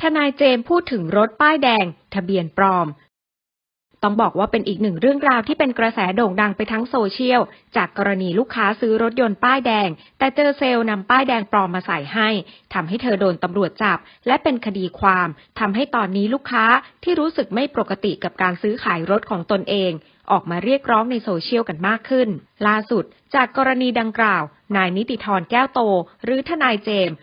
ทนายเจมส์พูดถึงรถป้ายแดง ทะเบียนปลอม ต้องบอกว่าเป็นอีกหนึ่งเรื่องราวที่เป็นกระแสโด่งดังไปทั้งโซเชียล จากกรณีลูกค้าซื้อรถยนต์ป้ายแดง แต่เจอเซลล์นำป้ายแดงปลอมมาใส่ให้ทำให้เธอโดนตำรวจจับ และเป็นคดีความทำให้ตอนนี้ลูกค้าที่รู้สึกไม่ปกติกับการซื้อขายรถของตนเองออกมาเรียกร้องในโซเชียลกันมากขึ้น ล่าสุด จากกรณีดังกล่าว นายนิติธรแก้วโต หรือทนายเจมส์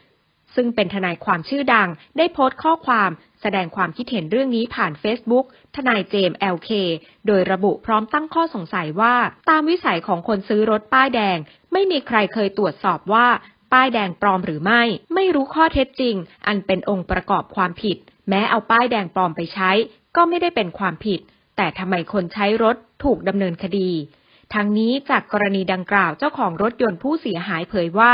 ซึ่งเป็นทนายความชื่อดัง ได้โพสต์ข้อความแสดงความคิดเห็นเรื่องนี้ผ่าน Facebook ทนายเจมส์ LK โดยระบุพร้อมตั้งข้อสงสัยว่า ตามวิสัยของคนซื้อรถป้ายแดง ไม่มีใครเคยตรวจสอบว่า ป้ายแดงปลอมหรือไม่ ไม่รู้ข้อเท็จจริง อันเป็นองค์ประกอบความผิด แม้เอาป้ายแดงปลอมไปใช้ ก็ไม่ได้เป็นความผิด แต่ทำไมคนใช้รถถูกดำเนินคดีทั้งนี้จากกรณีดังกล่าวเจ้าของรถยนต์ผู้เสียหายเผยว่า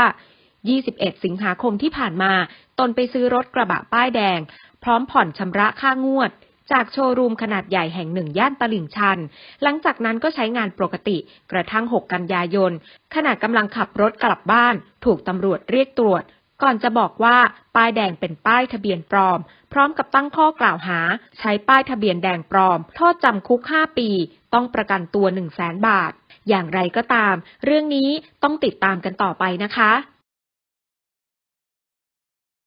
21 สิงหาคมที่ผ่านมา ตนไปซื้อรถกระบะป้ายแดง พร้อมผ่อนชำระค่างวด จากโชว์รูมขนาดใหญ่แห่งหนึ่งย่านตลิ่งชัน หลังจากนั้นก็ใช้งานปกติ กระทั่ง 6 กันยายน ขณะกำลังขับรถกลับบ้าน ถูกตำรวจเรียกตรวจ ก่อนจะบอกว่าป้ายแดงเป็นป้ายทะเบียนปลอม พร้อมกับตั้งข้อกล่าวหา ใช้ป้ายทะเบียนแดงปลอม โทษจำคุก 5 ปี ต้องประกันตัว 1 0 0 0 0แบาท อย่างไรก็ตาม เรื่องนี้ต้องติดตามกันต่อไปนะคะ